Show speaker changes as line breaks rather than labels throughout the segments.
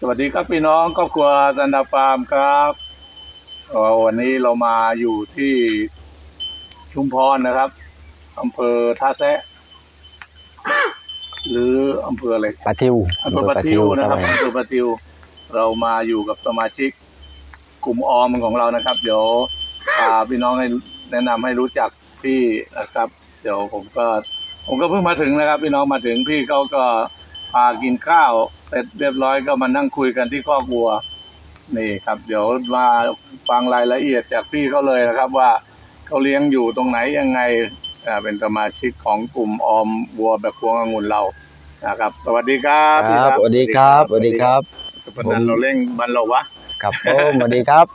สวัสดีครับพี่น้องครอบครัวจันดาฟาร์มครับเอ่อวันนี้เรามาอยู่ที่ชุมพรนะครับอำเภอท่าแซะหรืออำเภออะไร
ปลาทิว
อำเภอปะทิวนะครับอำเภอปะทิว เรามาอยู่กับสมาชิกกลุ่มออมของเรานะครับ เดี๋ยวพาพี่น้องให้แนะนำให้รู้จักพี่นะครับ เดี๋ยวผมก็ ผมก็เพิ่งมาถึงนะครับ พี่น้องมาถึงพี่เขาก็พากินข้าว เสร็จเรียบร้อยก็มานั่งคุยกันที่คอกวัว นี่ครับ เดี๋ยวมาฟังรายละเอียดจากพี่เขาเลยนะครับ ว่าเขาเลี้ยงอยู่ตรงไหนยังไงอ่าเป็นสมาชิกของกลุ่มออมวัวแบบพวงองุ่นเรานะครับ สวัสดีครับ
ค
พี่
รับสวัสดีครับสวัสดีครับ
ปันนั้นเราเร่งบันเราวะ
ครับผมสวัสดีครับ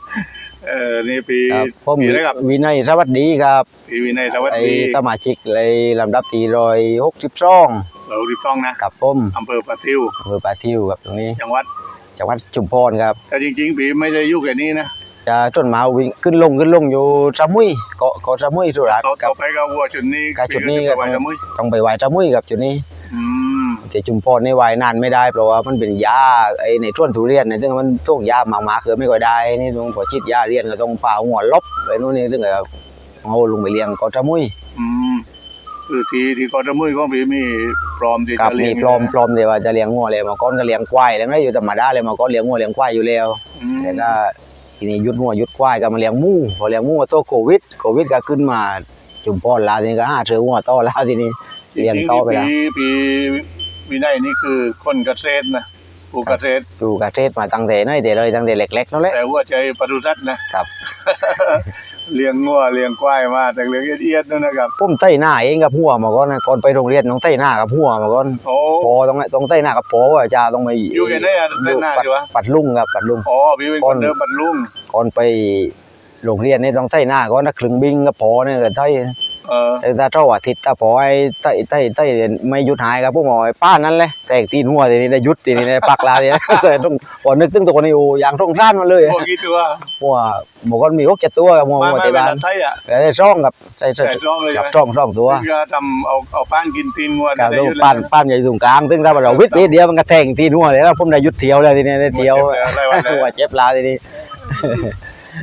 เออนี่พี่
ครับผม
พี่อะไรกับ
วินัยสวัสดีครับ
พี่วินัยสวัส
ไอ
ดี
สมาชิกเลยลำดับที่ร้อยหกสิบสอง
เราดิฟ้องนะ
กับผม
อำเภอปะทิว
อำเภอปลาทิวครับตรงนี้
จังหวัด
จังหวัดชุมพรครับ
แต่จริงๆพี่ไม่ได้อยู่แค่นี้นะ
จะต้นมาวิ่งขึ้นลงขึ้นลงอยู่สมุยเกาะเกาะสมุยสุราษฎ
ต่อ
ร์ครั
ต่
บ
อไปก็วัวจุดนี้
ก็จุดนี้
พี่
ก็
จะไปทำมุ้ย
ต้องไปไหว้สมุยครับจุดนี้
อืม
แต่ชุมพรนี่ไหว้นานไม่ได้เพราะว่ามันเป็นยาไอในช่วนทุเรียนเนี่ยซึ่งมันต้องยาหมากหมาคือไม่ค่อยได้นี่ต้องพอชิดยาเรียนก็ต้องเป่าหัวลบไปนู่นนี่ซึ่งก็เอาลงไปเลี้ยงเกาะสมุย
อืม คือทีที่กอทมุ้ยของพี่มีพร้อมที่
ครับ
จะเลี้
มี
ยง
พร้อมพร้อมเลยว่าจะเลี้ยงงัวเลยมาก้อนก็เลี้ยงควายแล้วไม่ได้อยู่ธรรมดาเลยมาก้อนเลี้ยงงัวเลี้ยงควายอยู่แล้ว
อืม
แล้วก็ทีนี้หยุดงัวหยุดควายก็มาเลี้ยงหมูพอเลี้ยงหมูก็โตโควิดโควิดก็ขึ้นมาจุมพรลาวทีนี้ก็หาเชื้องัวต่อแล้วทีนี้เลี้ยงต่อไปแล้ว
จริงๆพี่พี่วินัยนี่คือคนเกษตรนะปลูกเกษตร
อยู่เกษตรมาตั้งแต่น้อยแต่เลยตั้งแต่เล็กๆนั่นแหละ
แต่ว่าใจปศุสัตว์นะครับ เลี้ยงงัวเลี้ยงควายมาแต่เลี้ยงเอียดๆนั่นนะครับ
ผมใต้หน้าเองกับหัวมาก่อนนะก่อนไปโรงเรียนต้องใต้หน้ากับหัวมาก่อน
โอ้
พอต้องต้องใต้หน้ากับพอว่าจะต้องไป
อยู่แค่ไหนอะใต้หน้า
ปัด
ดีวะ
ปัดลุงครับปัดลุง
อ๋อพี่เป็น
ก่
ค
อน
นเดิมบรรลุง
ก่อนไปโรงเรียนนี่ต้องใต้หน้าก่อนนักคลึงบิงกับพอเนี่ยก็ใต้
เออ
แต่ถ้าเท่าอาทิตย์ถ้าพอไอ้ใต้ใต้ใต้ไม่หยุดหายครับพวกหมอไอ้ป้านั่นแหละแต่ตีนหัวทีนี้ได้หยุดทีนี้ได้ปักลาทีนี้แต่ต้องพอนึกถึงตัวนี้โอ้อย่างตรงร้านมาเลย
พวกกี่ตัว
หัวหมอก็มีหกเจ็ดตัวครับหัว
มา
หัว
ไม่
เต
เป็น
บาน
ไทยอะ
แต่ได้ช่องครับใช่ใช่
แต่ช่องเลย
จับ
ใช่ไหม
ช่องช่องตัว
คือทำเอาเอาป้านกินตีนงัว
ครับ
ได้
ต้อง
ยุด
ปั้นปั้นใหญ่ตรงกลางซึ่งถ้าเราวิทย์นิดเดียวมันก็แทงตีนหัวเลยแล้วผมได้หยุดเที่ยวเลยทีนี้ได้เที่ยว
อะไรวะ
หัวเจ็บลาทีนี้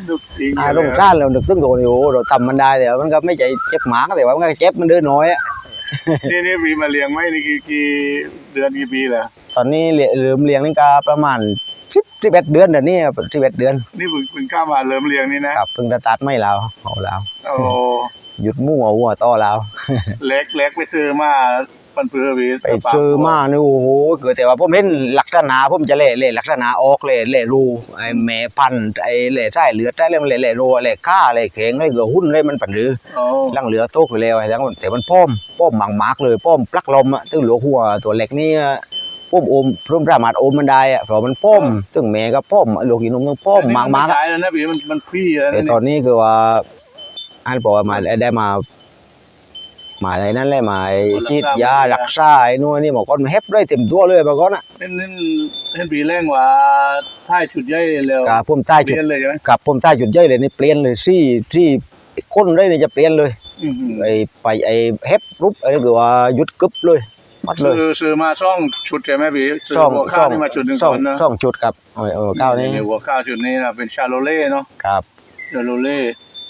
ลูกจริง
อ่าตรงร้านเรานึกถึงตัวนี้โอ้เราทำมันได้แต่ว่ามันก็ไม่ใช่เจ็บหมาแต่ว่ามันก็เจ็บมันเดินน้อยอะ
นี่นี่ปีมาเลี้ยงไหมนี่กี่กี่เดือนกี่ปีเหรอ
ตอนนี้เลี้ยลืมเลี้ยงนี่ก็ประมาณสิบสิบเอ็ดเดือนเดี๋ยวนี้สิบเอ็ดเดือน
นี่เพิ่งเพิ่งกล้ามาเริ่มเลี้ยงนี่นะครับ
เพิ่งจะตัดไม่แล้วเอาแล้ว
โอ้
หยุดมั่วหัวต่อแล้ว
เล็กเล็กไปซื้อมา ปันเพื่อวี
ไปซื้อมานี่โอ้โหเกิดแต่ว่าผมเห็นลักษณะผมจะเล่เล่ลักษณะออกเล่เล่รูไอ้แม่พันธุ์ไอ้เล่ใช่เหลือใช่เล่มันเล่เล่รูเล่ข้าเล่แข็งเล่เกือหุ้นเล่มันปั่นหรือ
โอ้
ลังเหลือโต๊ะอยู่แล้วไอ้ทั้งแต่มันป้อมป้อมมากๆเลยป้อมปลักลมอะตึงหลวหัวตัวเล็กนี่ป้อมโอมพร่มประมาทโอมมันได้อะเพราะมันป้อมตึงแม่ก็ป้อมหลวงกินนมต้องป้อมมากๆ
ใช่แล้วนะพี่มันมันพี่แล้ว
แต่
นะ
ตอนนี้คือว่าอันบอกว่ามาได้มา มาอะไรนั่นแหละมาไอ้ฉีดยารักษาไอ้นู่นนี่บอกก่อนมาเฮ็บได้เต็มตัวเลยบอกก่อนอะ
เห็นเห็นเห็นปีแรงว่าท้ายชุดใหญ่แล้ว
กับผมใต้
เป
จุด
ลี่ยนเลยใช่ไหม
กับผมใต้จุดย่อยเลยนี่เปลี่ยนเลยซี่ซี่คนได้นี่จะเปลี่ยนเลย
อืม
ไอ้ไปไอ้เฮ็บรูปไอ้นี่คือว่าหยุดกึบเลยมัดเลย
ซื้อซื้อมาช่องชุดใช่ไหมพี่ซื้อ
ซ่อง
หัวข้าวนี่มาชุดหนึ่ง
ซ่อง
คนนะ
ซ่องจุดครับโอ้ยโอ้ยก้าวนี้
หัวข้าวชุดนี้นะเป็นชาโลเล่เนาะ
ครับ
ชาโลเล่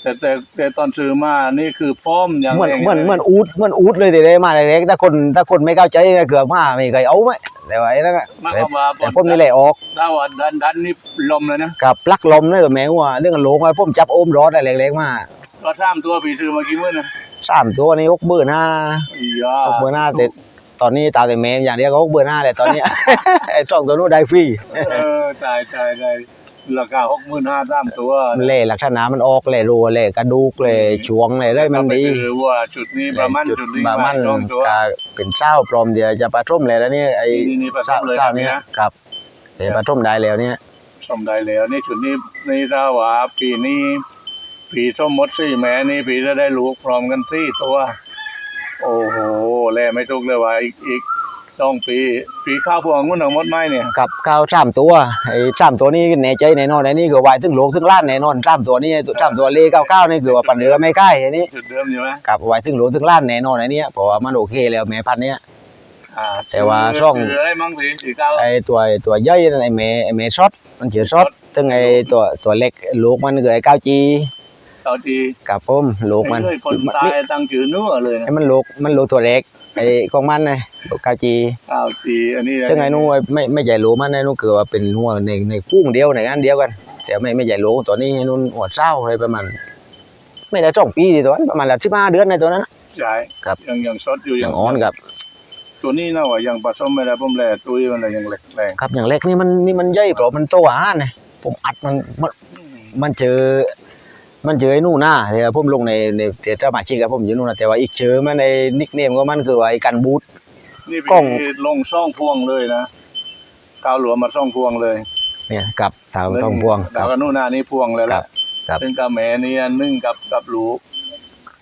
แต่แต่แต่ตอนซื้อมานี่คือป้อมอย่าง
เหมือน
แรง
เหมือน
ลย
เหมือนอูดเหมือนอูดเลยแต่ได้มาเล็กๆถ้าคนถ้าคนไม่เข้าใจเนี่ยเกือบมาไม่เคยเอาไหมแต่ว่าไอ้นั่นน่ะ
มา
แต่
เข้ามา
แต่ผมนี่แหละออก
ถ้าว่าดันดันนี่ลมเลยนะ
กับปลักลมเลยกับแมวว่าเรื่องกันโหลงไว้ผมจับโอมรอดอะไรเล็กๆมา
ก็สามตัวพี่ซื้อมากี่มื้อนะ
สามตัวนี้หกเบื่อหน้า
อียา
หกเบื่อหน้าแต่ตอนนี้ตาแต่แมวอย่างเดียวก็หกเบื่อหน้าเลยตอนนี้ไอ้สองตัวนู้นได้ฟรี
เออตายตายตาย ราคาหกหมื่นห้าสามตัว
มันเล่ลักษณะมันออกเล่รัวเล่กระดูกเล่ช่วงเล่ได้มันดี
ก็ไปซื้อว่าจุดนี้ประมาณ
จุด
จุดนี้
บามัน
สองตัว
ก็เป็นเศร้าปลอมเดียวจะปลาทุ่มเลยแล้วนี่ไอ้
นี่นี่ประ
เศร้า
ทับเลย
เศร้า
นะ
นี้
นี่นะ
ครับแต่ปลาทุ่มได้แล้วเนี่ย
สมได้แล้วนี่จุดนี้นี่ถ้าว่าปีนี้ปีส้มมดสี่แม่นี่ปีจะได้ลูกพร้อมกันสี่ตัว โอ้โหแลไม่ทุกเลยว่าอีกอีก สองปีปีข้าวพวงงุ่นของมดไม้เนี่ย
กับข้าวสามตัวไอ้สามตัวนี้แน่ใจแน่นอนไอ้นี่คือวายถึงโลงถึงล้านแน่นอนสามตัวนี้สามตัวเล่เก้าเก้านี่คือว่าปันเรือไม่ใกล้ไอ้นี่
จุดเดิมใช่ไหม
กับวายถึงโลงถึงล้านแน่นอนไอ้นี่เพราะว่ามันโอเคแล้วแม่พันธุ์เนี้ย
อ่า
แต่ว่าช่อง
คืออะไรมั่งพี่สีเก้า
ไอตัวตัวย่อยนั่นไอเมไอเมช็อตมันชื่อช็อตซึ่งไอตัวตัวเล็กลูกมันคือไอเก้าจี
เก้าจี
กับผมลูกมัน
ไอ้เอ้ยคนตายตั้งชื่อเนื้อเลยนะ
ไอมันลูกมันลูกตัวเล็กไอของมันไงลูกเก้าจี
เก้าจีอันนี้
ซึ่งไอ้นู้นไม่ไม่ใหญ่หลวมันไอ้นู้นคือว่าเป็นหัวในในคู่เดียวในอันเดียวกัน แต่ไม่ไม่ใหญ่หลวตัวนี้ไอ้นู้นหัวเศร้าอะไรประมาณไม่ได้สองปีดีตัวนั้นประมาณละสิบห้าเดือนในตัวนั้นนะ
ใช่
ครับ
ยังยังสดอยู่
อย่างอ่อนกับ
ตัวนี้นะว่ายังผสมไม่ได้ผมแลตุ้ยมันเลยยังเล็กแรง
ครับอย่างเล็กนี่มันนี่มันใหญ่เพราะมันโตอ่านไงผมอัดมันมันมันเจอ มันเจอไอ้นู่นหน้าแต่ว่าผมลงในในเทตรามาชิกครับผมอยู่นู่นนะแต่ว่าอีกเจอมันในนิกเนมก็มันคือว่าไอ้กันบูท
นี่
กล้อง
พี่ลงซ่องพวงเลยนะกาวหลวงมาซ่องพวงเลย
เนี่ยกับสาวทองพวงค
ดา
รั
ว
บ
กันนู่นนานี่พวงเลย
ครั
ละ
บครับ
ซึ่งกับแม่นี่อันนึ่งกับกับลูก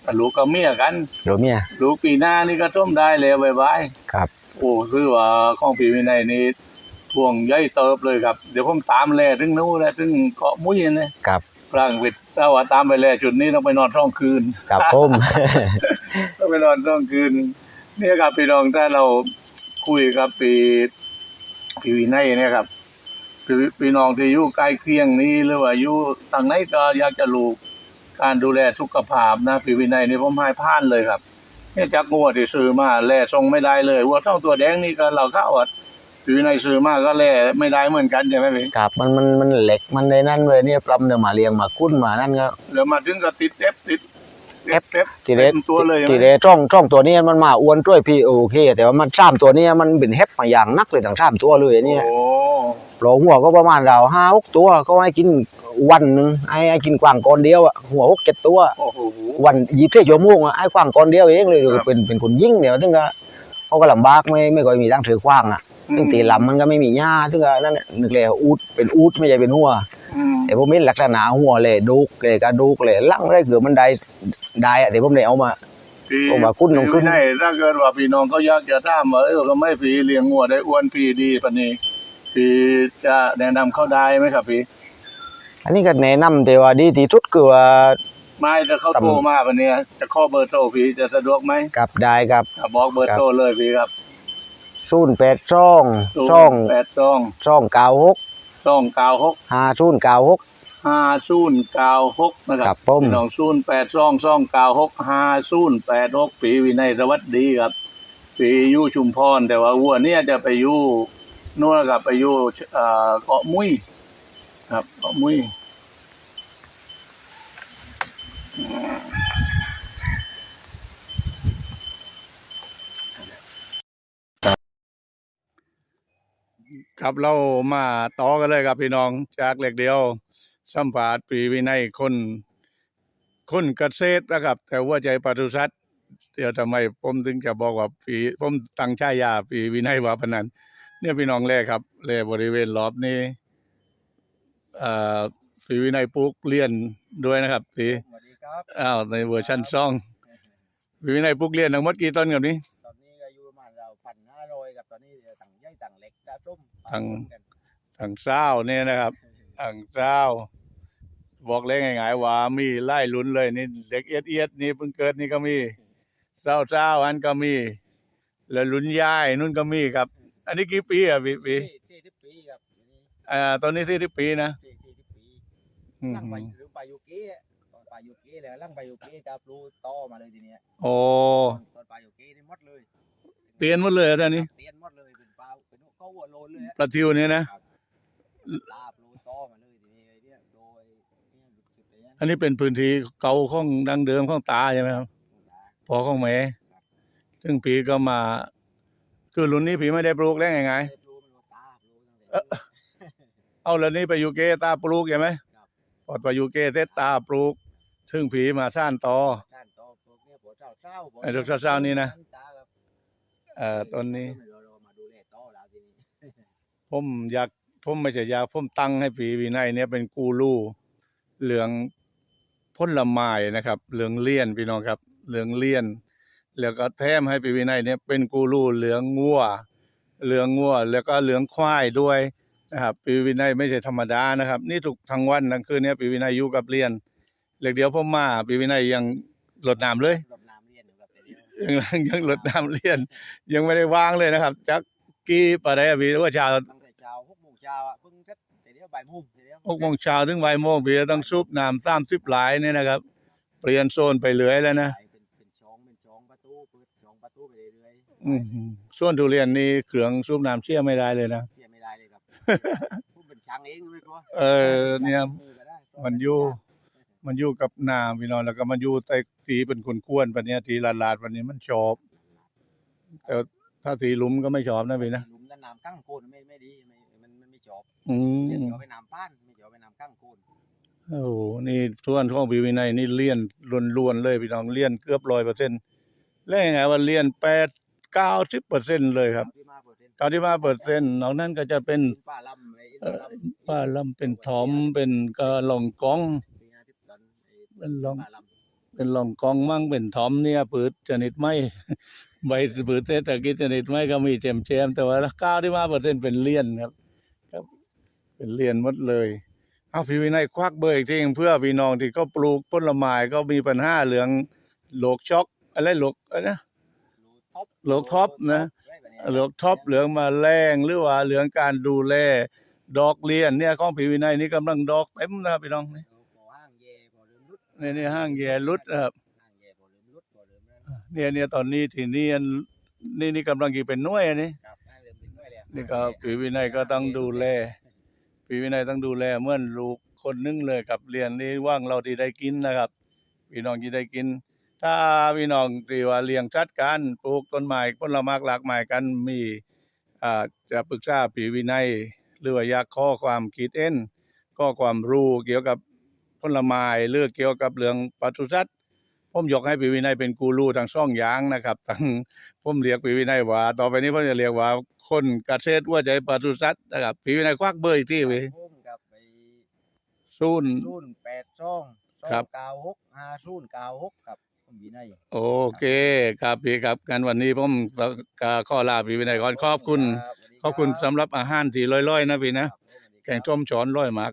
กับลูกกับเมียกัน
โรเมีย
ลูกปีหน้านี่ก็ต้มได้แล้วบายบาย
ครับ
โอ้คือว่าของปีวินัยนี่พวงย่อยเติบเลยครับ เดี๋ยวผมตามแลถึงนู้นแลถึงเกาะมุ้ยเนี่ย
กับ
พลังวิทย์ ถ้าว่าตามไปแลจุดนี้ต้องไปนอนท่องคืน
กับผม
ต้องไปนอนท่องคืนเนี่ยครับพี่น้องถ้าเราคุยกับปีปีวินัยเนี่ยครับพี่พี่น้องที่อยู่ใกล้เคียงนี้หรือว่าอยู่ทางไหนก็อยากจะรู้การดูแลสุขภาพนะปีวินัยนี่ผมให้ผ่านเลยครับเนี่ยจากงัวที่ซื้อมาแล่ทรงไม่ได้เลยวัวเท่าตัวแดงนี่ก็เราเข้าวั ดปีวินัยซื้อมาก็แล่ไม่ได้เหมือนกันใช่ไหมพี่
กับมันมันมันเหล็กมันในนั่นเลยเนี่ยปลำเนี่ยมาเลี้ยงมาคุ้นมานั่นก็
แล้วมาถึงก็ติดเอฟติดเอฟเอฟ
ทีเด
เต็มตัวเลย
ทีเดจ้องจ้องตัวนี้มันมาอ้วนด้วยพี่โอเค แต่ว่ามันสามตัวนี้มันเป็นเฮ็บมาอย่างนักเลยทั้งสามตัวเลยเนี่ย
โอ้
โปรหัวก็ประมาณเราห้าหกตัวก็ให้กินวันหนึ่งไอ้ไอ้กินกวางก้อนเดียวอะหัวหกเจ็ดตัว
โอ้โห
วันยี่สิบเจ็ดชั่วโมงอะไอ้กวางก้อนเดียวเองเลย
ครับ
เป็นเป็นคนยิ่งเดียวถึงก็เขาก็ลำบากไม่ไม่ค่อยมีตั้งถือกว้างอะ ถึงตีลำมันก็ไม่มีหญ้าถึงก็นั่นแหละนึกเลยอูดเป็นอูดไม่ใช่เป็นหัว
อืม
แต่ผมเห็นลักษณะหัวเลยดุกเลยกระดูกเลยลังได้คือมันได้ได้อะแต่ผมเลยเอามา
พี่
ผมว่าคุณต้องขึ้น
พี่วิยถ้าเกิดว่าพี่น้องเขาอยากจะถามว่าเออก็ไม่พี่เลี้ยงงัวได้อ้วนพี่ดีปานนี้พี่จะแนะนำเขาได้ไหมครับพี่
อันนี้ก็แนะนำแต่ว่าดีที่สุดคือว่า
ไม่ถ้าเขา
ตำ
โทรมาปานนี้จะข้อเบอร์โทรพี่จะสะดวกไหม
กับได้กับ
อะบอกเบอร์โทรเลยพี่ครับ
ศูนย์แปดช่องช่อง
แปดสอง
ช่องเก้าหก
สองเก้าหก
ห้าศูนย์เก้าหก
ห้าศูนย์เก้าหกนะค
ครั
รับบ
ผม
พี่น้องศูนย์แปดสองสองเก้าหกห้าศูนย์แปดหกปีวินัยสวัสดีครับปีอยู่ชุมพรแต่ว่าวัวเนี่ยจะไปอยู่นู่นกับไปอยู่เอ่อเกาะมุ้ยครับเกาะมุ้ย ครับเรามาต่อกันเลยครับพี่น้องจากเล็กเดียว สัมภาษณ์ปีวินัยคนคนเกษตรนะครับ แต่ว่าใจปศุสัตว์เดี๋ยวทำไมผมถึงจะบอกว่าปีผมตั้งฉายาปีวินัยว่าพนันเนี่ยพี่น้องแรกครับแลบริเวณรอบนี้เอ่อปีวินัยปลูกเลียนด้วยนะครับปี
สวัสดีครับ
อ้าวในเวอร์ชันซองปีวินัยปลูกเลียนทั้งหมดกี่ต้นครับนี้
ตอนนี้อายุประมาณเราพัน ห้าร้อยกับตอนนี้ต่างใหญ่ต่างเล็กต่างร่ม
ต่างทางเศร้าเนี่ยนะครับทางเศร้าบอกเลยง่ายๆว่ามีไล่ลุ้นเลยนี่เด็กเอียดเอียดๆนี่เพิ่งเกิดนี่ก็มีเศร้าเศร้าๆอันก็มี แล้วลุ้นย่ายนู่นก็มีครับ อันนี้กี่ปีอะพี่ปี
สี่สิบปีครับนี่
อ่าตอนนี้สี่สิบปีนะ
สี่สี่สิบปี
อืม
ลั่งไปหรือไปยูเก้ตอนไปยูเก้แล้วลั่งไปยูเก้กับรูต่อมาเลยทีเนี้ย
โอ้
ตอนไปยูเก้นี่หมดเลย
เปลี่ยนหมดเลยท่านี้
เตียนหมดเลยเป็นเปล่าเป็นเขาหัวโลนเลยฮะ
ปลาทิวเนี่ยนะ
ครับลาบรูต่อมาเลยทีนี้ไอ้เนี่ยโดยเนี่ยหลุดสุดเลยนะ
อันนี้เป็นพื้นที่เก่าของดังเดิมของตาใช่ไหมครับ พอของแม่ซึ่งปีก็มา คือรุ่นนี้ผีไม่ได้ปลูกแล้วไงไง
เทปรูมันรู้ตารู้ตั้งแต่
เอาแล้วนี่ไปยูเกตาปลูกใช่ไหม
ครับ
พอไปยูเกเซตตาปลูก ซึ่งผีมาท่านต่อ
ด้านต่อพวกเนี่ยปวดเศร้าเศร้า
ไอ้พวกเศร้าๆนี่นะ
ตาครับ
เอ่อตอนนี้
เราเรามาดูแลต่อแล้วทีนี้
ผมอยากผมไม่ใช่อยากผมตั้งให้ปีวินัยเนี่ยเป็นกูรูเหลืองพ้นละไม้นะครับ เหลืองเลี่ยนพี่น้องครับ เหลืองเลี่ยน แล้วก็แถมให้ปีวินัยเนี่ยเป็นกูรูเหลืองงัวเหลืองงัวแล้วก็เหลืองควายด้วยนะครับปีวินัยไม่ใช่ธรรมดานะครับ นี่ทุกทั้งวันทั้งคืนเนี่ยปีวินัยอยู่กับเรียนเล็กเดียวผมมาปีวินัยยังหลดน้ำเลย
รดน้ำเรี ยนอยู่กับเดี๋ยว
ยังยังลดน้ำเลี้ยน ยังไม่ได้วางเลยนะครับจักกี้ปะได้อะพี่ว่าเช้า
ตั้งแต่เช้าหกโมงเช้าอะเพิ่งเสร็จแต่เดี๋ยวบ่ายโมงเดี๋ยว
หกโมงเช้าถึงบ่ายโมงพี่จะต้องซุปน้ำสามสิบหลายเนี่ยนะครับ เปลี่ยนโซนไปเรื่อยแล้วนะ
เป็นเป็นช่องเป็นช่องประตูเปิดช่องประตูไปเรื่อยๆ
อืมส่วนทุเรียนนี่เครื่องซุปน้ำเชี่ยไม่ได้เลยนะ
เสียไม่ได้เลยครับผมเป็นช่างเองไม่กลัว
เออเนี่ย
มือก็ได้
มันอยู่ มันอยู่กับน้ำพี่น้องแล้วก็มันอยู่ใต้ทีเป็นคนกวนๆวันนี้ทีลาลาดๆวันนี้มันชอบ แต่ถ้าทีหลุมก็ไม่ชอบนะพี่นะ
หลุมและน้ำกั้งโคนไม่ไม่ดีไม่มันมันไม่จอบ
อื
เดี๋ยว
ม
จอบไปน้ำป้านไม่จอบไปน้ำกั้งโคน
โอ้โหนี่ส่วนของพี่วินัยนี่เลี่ยนล้วนๆเลยพี่น้องเลี่ยนเกือบร้อยเปอร์เซ็นต์แล้วยังไงว่าเลี่ยนแปดเก้าสิบเปอร์เซ็นต์เลยครับ
ที่มาเปอร์เซ็นต์
เก้าที่มาเปอร์เซ็นต์นอกนั้นก็จะเป็น
ป้าลำไอ้
เอ่อป้าลำเป็นถอมเป็นกระหลองกอง
สี่ห้าสิบตันไอ้
เป็นลอง
ป้าลำ
เป็นหลองกองมั่งเป็นถอมเนี่ยปืดชนิดไม่ใบปืดเศรษฐกิจชนิดไม่ก็มีเจมเจมๆแต่ว่าเก้าที่มาเปอร์เซ็นต์เป็นเลี่ยนครับครับ เป็นเลี่ยนหมดเลยเอาพี่วินัยควักเบอร์อีกทีเพื่อพี่น้องที่ก็ปลูกผลไม้ก็มีปัญหาเหลืองโลกช็อกอะไรโลกอะไรนะ
โลท็อป
โลท็อปนะ
ได้ปะเนี่ย
เหลืองท็อปเหลืองมาแรงหรือว่าเหลืองการดูแลดอกเลียนเนี่ยของพี่วินัยนี่กำลังดอกเต็มนะครับพี่น้องนี่
โอ้พอห้างแย่พ อเริ่มรุด
นี่นี่ห้างแย่รุดนะครับ
ห้างแย่พอเริ่มรุดพอเริ่มนั่น
เนี่ยเนี่ยตอนนี้ที่นี่อันนี่นี่กำลังกี่เป็นหน่วยอันนี้
ครับห้างเริ่มเป็นด้วยแล้ว
นี่ก็พี่วินัยก็ต้องดูแลพี่วินัยต้องดูแลเหมื่อนลูกคนนึงเลยกับเรียนนี่ว่างเราที่ได้กินนะครับพี่น้องที่ได้กิน ถ้าพี่น้องที่ว่าเลี้ยงชัดกันปลูกต้นไม้ผลไม้หลากหลายกันมีอ่าจะปรึกษาพี่วินัยหรือว่าอยากข้อความคิดเอ็นข้อความรู้เกี่ยวกับ ผลไม้หรือเกี่ยวกับเรื่องปศุสัตว์ผมยกให้พี่วินัยเป็นกูรูทางช่องยางนะครับทั้งผมเรียกพี่วินัยว่า ต่อไปนี้ผมจะเรียกว่า คนเกษตรว่าใจปศุสัตว์นะครับพี่วินัยควักเบอร์อีกที่ไป
ผมกับไป
ศูนย์
ศูนย์แปดสองสอ
ครั
ง
บ
เก้าหกห้าศูนย์เก้าหกกับผมวินัย
โอเคครับพี่ครับกันวันนี้ผมก็ข้อลาพี่วินัยก่อนขอบคุณ
ครับสวัสดี
ขอบคุณ
รั
สำหรับอาหารที่ร้อยๆนะพี่นะ
ครับผมสวัสดี
แกงส้มช้อนร้อยมาก